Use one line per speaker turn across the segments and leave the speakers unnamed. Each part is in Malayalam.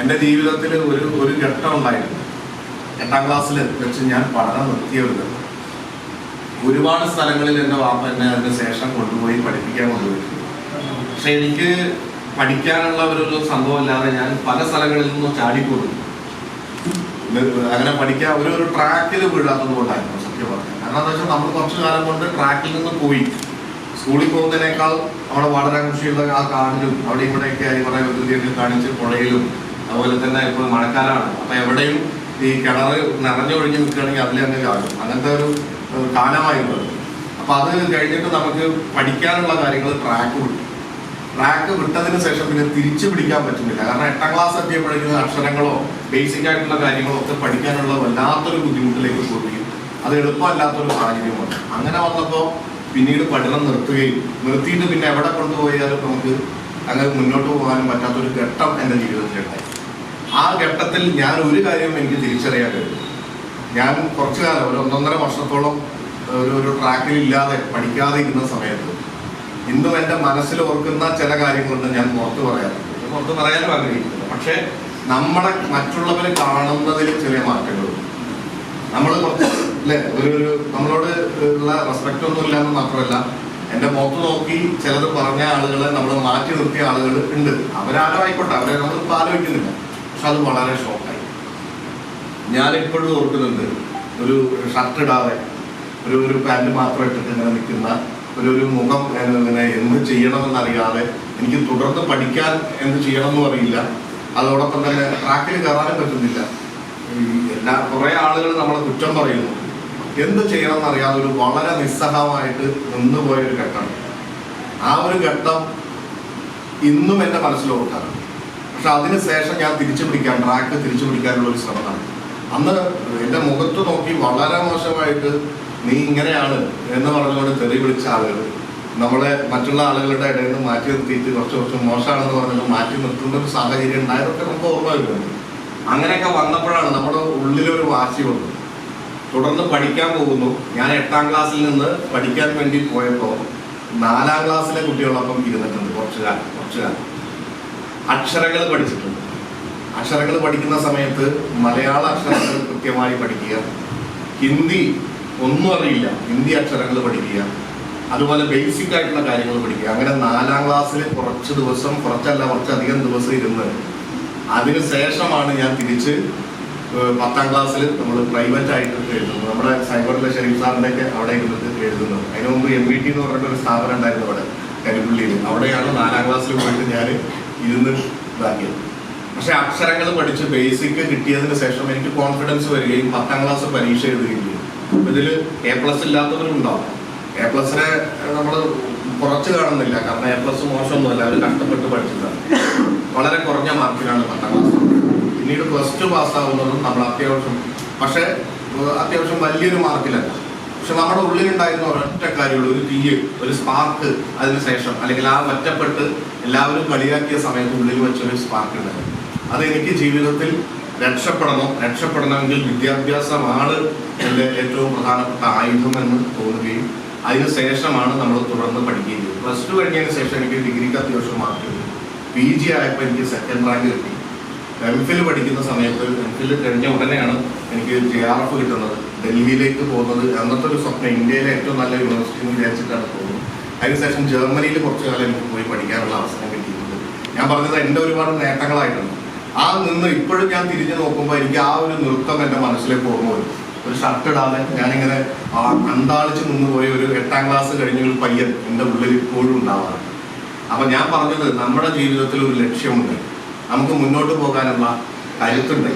എന്റെ ജീവിതത്തിൽ ഒരു ഒരു ഘട്ടം ഉണ്ടായിരുന്നു. എട്ടാം ക്ലാസ്സിൽ വെച്ച് ഞാൻ പഠനം നിർത്തിയ ഒരു ഘട്ടം ഒരുപാട് സ്ഥലങ്ങളിൽ എന്റെ വാപ്പ എന്നെ അതിന് ശേഷം കൊണ്ടുപോയി പഠിപ്പിക്കാൻ കൊണ്ടുപോയിട്ടുണ്ട്. പക്ഷെ എനിക്ക് പഠിക്കാനുള്ള ഒരു സംഭവം ഇല്ലാതെ ഞാൻ പല സ്ഥലങ്ങളിൽ നിന്നും ചാടിപ്പോയി. അങ്ങനെ പഠിക്കാൻ ഒരു ഒരു ട്രാക്കിൽ വീഴാത്തത് കൊണ്ടായിരുന്നു സത്യം പറഞ്ഞത് കാരണം എന്താ വെച്ചാൽ നമ്മൾ കുറച്ചു കാലം കൊണ്ട് ട്രാക്കിൽ നിന്ന് പോയി. സ്കൂളിൽ പോകുന്നതിനേക്കാൾ അവിടെ വളരെ കൃഷിയുള്ള ആ കാടിലും അവിടെ ഇവിടെയൊക്കെ ആയി കുറെ വികൃതിയൊക്കെ കാണിച്ച് പുഴയിലും അതുപോലെ തന്നെ ഇപ്പോൾ മഴക്കാലമാണ്. അപ്പൊ എവിടെയും ഈ കിണർ നിറഞ്ഞൊഴിഞ്ഞ് നിൽക്കുകയാണെങ്കിൽ അതിൽ അങ്ങ് കാണും അങ്ങനത്തെ ഒരു ഏഹ്, കാലമായിരുന്നു അത്. കഴിഞ്ഞിട്ട് നമുക്ക് പഠിക്കാനുള്ള കാര്യങ്ങൾ ട്രാക്ക് വിട്ടു. ട്രാക്ക് വിട്ടതിന് ശേഷം പിന്നെ തിരിച്ചു പിടിക്കാൻ പറ്റുന്നില്ല. കാരണം എട്ടാം ക്ലാസ് എത്തിയപ്പോഴേക്കും അക്ഷരങ്ങളോ ബേസിക് ആയിട്ടുള്ള കാര്യങ്ങളോ ഒക്കെ പഠിക്കാനുള്ള വല്ലാത്തൊരു ബുദ്ധിമുട്ടിലേക്ക് പോകുകയും അത് എളുപ്പമല്ലാത്തൊരു സാഹചര്യമാണ് അങ്ങനെ വന്നപ്പോൾ പിന്നീട് പഠനം നിർത്തുകയും നിർത്തിയിട്ട് പിന്നെ എവിടെ കൊണ്ടുപോയാലും നമുക്ക് അങ്ങനെ മുന്നോട്ട് പോകാനും പറ്റാത്തൊരു ഘട്ടം എന്റെ ജീവിതത്തിലുണ്ടായി. ആ ഘട്ടത്തിൽ ഞാൻ ഒരു കാര്യം എനിക്ക് തിരിച്ചറിയാൻ കഴിയും ഞാൻ കുറച്ചു കാലം ഒരു ഒന്നൊന്നര വർഷത്തോളം ഒരു ഒരു ട്രാക്കിൽ ഇല്ലാതെ പഠിക്കാതെ ഇരുന്ന സമയത്ത് ഇന്നും എന്റെ മനസ്സിൽ ഓർക്കുന്ന ചില കാര്യങ്ങളുണ്ട് ഞാൻ പുറത്ത് പറയാറുണ്ട്. പുറത്ത് പറയാനും ആഗ്രഹിക്കുന്നില്ല. പക്ഷേ നമ്മളെ മറ്റുള്ളവർ കാണുന്നതിൽ ചെറിയ മാറ്റങ്ങളുണ്ട് നമ്മൾ കുറച്ച് അല്ലേ ഒരു ഒരു നമ്മളോട് ഉള്ള റെസ്പെക്റ്റ് ഒന്നും ഇല്ലാന്ന് മാത്രമല്ല എന്റെ മുഖത്ത് നോക്കി ചിലത് പറഞ്ഞ ആളുകളെ നമ്മൾ മാറ്റി നിർത്തിയ ആളുകൾ ഉണ്ട്. അവരാരായിക്കോട്ടെ അവരെ നമ്മൾ ഇപ്പം അത് വളരെ ഷോക്കായി ഞാനിപ്പോഴും ഓർക്കുന്നുണ്ട്. ഒരു ഷർട്ട് ഇടാതെ ഒരു ഒരു പാന്റ് മാത്രം ഇട്ടിട്ട് ഇങ്ങനെ നിൽക്കുന്ന ഒരു ഒരു മുഖം ഇങ്ങനെ എന്ത് ചെയ്യണമെന്നറിയാതെ എനിക്ക് തുടർന്ന് പഠിക്കാൻ എന്ത് ചെയ്യണമെന്നും അറിയില്ല. അതോടൊപ്പം തന്നെ ട്രാക്കിൽ കയറാനും പറ്റുന്നില്ല. എല്ലാ കുറേ ആളുകൾ നമ്മളെ കുറ്റം പറയുന്നു. എന്ത് ചെയ്യണമെന്ന് അറിയാതെ ഒരു വളരെ നിസ്സഹമായിട്ട് നിന്നുപോയ ഒരു ഘട്ടം. ആ ഒരു ഘട്ടം ഇന്നും എന്റെ മനസ്സിലോട്ടാണ്. പക്ഷെ അതിന് ശേഷം ഞാൻ തിരിച്ചു പിടിക്കാൻ ട്രാക്ക് തിരിച്ചു പിടിക്കാനുള്ള ഒരു ശ്രമമാണ്. അന്ന് എന്റെ മുഖത്ത് നോക്കി വളരെ മോശമായിട്ട് നീ ഇങ്ങനെയാണ് എന്ന് പറഞ്ഞുകൊണ്ട് തെറി വിളിച്ച ആളുകൾ നമ്മളെ മറ്റുള്ള ആളുകളുടെ ഇടയിൽ നിന്ന് മാറ്റി നിർത്തിയിട്ട് കുറച്ച് കുറച്ച് മോശമാണെന്ന് പറഞ്ഞിട്ട് മാറ്റി നിർത്തുന്ന ഒരു സാഹചര്യം ഉണ്ടായതൊക്കെ നമുക്ക് ഓർമ്മ അങ്ങനെയൊക്കെ വന്നപ്പോഴാണ് നമ്മുടെ ഉള്ളിലൊരു വാശി വന്നത്. തുടർന്ന് പഠിക്കാൻ പോകുന്നു. ഞാൻ എട്ടാം ക്ലാസ്സിൽ നിന്ന് പഠിക്കാൻ വേണ്ടി പോയപ്പോൾ നാലാം ക്ലാസ്സിലെ കുട്ടികളൊപ്പം ഇരുന്നിട്ടുണ്ട് കുറച്ചു കാലം കുറച്ചു കാലം അക്ഷരങ്ങൾ പഠിച്ചിട്ടുണ്ട്. അക്ഷരങ്ങൾ പഠിക്കുന്ന സമയത്ത് മലയാള അക്ഷരങ്ങൾ കൃത്യമായി പഠിക്കുക. ഹിന്ദി ഒന്നും അറിയില്ല. ഹിന്ദി അക്ഷരങ്ങൾ പഠിക്കുക. അതുപോലെ ബേസിക് ആയിട്ടുള്ള കാര്യങ്ങൾ പഠിക്കുക. അങ്ങനെ നാലാം ക്ലാസ്സിൽ കുറച്ച് ദിവസം കുറച്ചല്ല കുറച്ചധികം ദിവസം ഇരുന്ന് അതിന് ശേഷമാണ് ഞാൻ തിരിച്ച് പത്താം ക്ലാസ്സിൽ നമ്മൾ പ്രൈവറ്റ് ആയിട്ട് എഴുതുന്നത്. നമ്മുടെ സൈബറിലെ ഷെരീഫ് സാറിന്റെ ഒക്കെ അവിടെ ഇരുന്നിട്ട് എഴുതുന്നത്. അതിനു മുമ്പ് എം ബി ടി എന്ന് പറഞ്ഞിട്ട് ഒരു സ്ഥാപനം ഉണ്ടായിരുന്നു അവിടെ കരിപ്പള്ളിയിൽ. അവിടെയാണ് നാലാം ക്ലാസ്സിൽ പോയിട്ട് ഞാൻ ഇരുന്ന് ഇതാക്കിയത് പക്ഷെ അക്ഷരങ്ങൾ പഠിച്ച് ബേസിക് കിട്ടിയതിന് ശേഷം എനിക്ക് കോൺഫിഡൻസ് വരികയും പത്താം ക്ലാസ് പരീക്ഷ എഴുതുകയും ചെയ്യും ഇതിൽ എ പ്ലസ് ഇല്ലാത്തവരും ഉണ്ടാവും. എ പ്ലസിനെ നമ്മൾ കുറച്ച് കാണുന്നില്ല. കാരണം എ പ്ലസ് മോശമൊന്നുമല്ല. അവർ കഷ്ടപ്പെട്ട് പഠിച്ചതാണ്. വളരെ കുറഞ്ഞ മാർക്കിലാണ് പത്താം ക്ലാസ് പിന്നീട് പ്ലസ് ടു പാസ്സാവുന്നതും നമ്മൾ അത്യാവശ്യം പക്ഷേ അത്യാവശ്യം വലിയൊരു മാർക്കിലല്ല. പക്ഷെ നമ്മുടെ ഉള്ളിലുണ്ടായിരുന്ന ഒരൊറ്റ കാര്യമുള്ളൂ ഒരു തീയ് ഒരു സ്പാർക്ക് അതിനുശേഷം അല്ലെങ്കിൽ ആ ഒറ്റപ്പെട്ട് എല്ലാവരും കളിയാക്കിയ സമയത്ത് ഉള്ളിൽ വെച്ചൊരു സ്പാർക്ക് ഉണ്ടായിരുന്നു. അത് എനിക്ക് ജീവിതത്തിൽ രക്ഷപ്പെടണം. രക്ഷപ്പെടണമെങ്കിൽ വിദ്യാഭ്യാസമാണ് എന്റെ ഏറ്റവും പ്രധാനപ്പെട്ട ആയുധം എന്ന് തോന്നുകയും അതിനുശേഷമാണ് നമ്മൾ തുടർന്ന് പഠിക്കുകയും ചെയ്തത്. പ്ലസ് ടു കഴിഞ്ഞതിന് ശേഷം എനിക്ക് ഡിഗ്രിക്ക് അത്യാവശ്യം മാർക്ക് കിട്ടി. പി ജി ആയപ്പോൾ എനിക്ക് സെക്കൻഡ് റാങ്ക് കിട്ടി. എം ഫിൽ പഠിക്കുന്ന സമയത്ത് എം ഫിൽ കഴിഞ്ഞ ഉടനെയാണ് എനിക്ക് ജെ ആർ എഫ് കിട്ടുന്നത്. ഡൽഹിയിലേക്ക് പോകുന്നത് അന്നത്തെ ഒരു സ്വപ്നം ഇന്ത്യയിലെ ഏറ്റവും നല്ല യൂണിവേഴ്സിറ്റി എന്ന് വിചാരിച്ചിട്ടാണ് പോകുന്നത്. അതിനുശേഷം ജർമ്മനിയിൽ കുറച്ചു കാലം എനിക്ക് പോയി പഠിക്കാനുള്ള അവസരം കിട്ടിയിട്ടുണ്ട്. ഞാൻ പറഞ്ഞത് എന്റെ ഒരുപാട് നേട്ടങ്ങളായിട്ടുണ്ട്. ആ നിന്ന് ഇപ്പോഴും ഞാൻ തിരിഞ്ഞു നോക്കുമ്പോൾ എനിക്ക് ആ ഒരു നൃത്തം എന്റെ മനസ്സിലേക്ക് ഓർമ്മ വരും. ഒരു ഷർട്ട് ഇടാതെ ഞാനിങ്ങനെ അന്താളിച്ച് നിന്ന് പോയ ഒരു എട്ടാം ക്ലാസ് കഴിഞ്ഞ ഒരു പയ്യൻ എന്റെ ഉള്ളിൽ ഇപ്പോഴും ഉണ്ടാവാറുണ്ട്. അപ്പൊ ഞാൻ പറഞ്ഞത് നമ്മുടെ ജീവിതത്തിൽ ഒരു ലക്ഷ്യമുണ്ട്. നമുക്ക് മുന്നോട്ട് പോകാനുള്ള കരുത്തുണ്ട്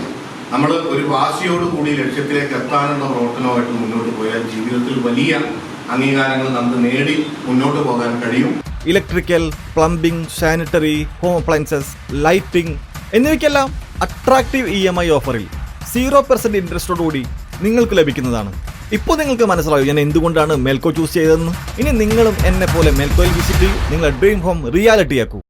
നമ്മൾ ഒരു വാശിയോട് കൂടി ലക്ഷ്യത്തിലേക്ക് എത്താനുള്ള പ്രവർത്തനമായിട്ട് മുന്നോട്ട് പോയാൽ ജീവിതത്തിൽ വലിയ അംഗീകാരങ്ങൾ നമുക്ക് നേടി മുന്നോട്ട് പോകാൻ കഴിയും.
Electrical plumbing sanitary home appliances lighting എന്നിവയ്ക്കെല്ലാം attractive E M I ഓഫറിൽ സീറോ പെർസെന്റ് ഇൻട്രസ്റ്റോടുകൂടി നിങ്ങൾക്ക് ലഭിക്കുന്നതാണ്. ഇപ്പോൾ നിങ്ങൾക്ക് മനസ്സിലാവും ഞാൻ എന്തുകൊണ്ടാണ് മെൽക്കോ ചൂസ് ചെയ്തതെന്ന്? ഇനി നിങ്ങളും എന്നെ പോലെ മേൽക്കോയിൽ വിസിറ്റ് ചെയ്യും. നിങ്ങളുടെ ഡ്രീം ഹോം റിയാലിറ്റി ആക്കൂ.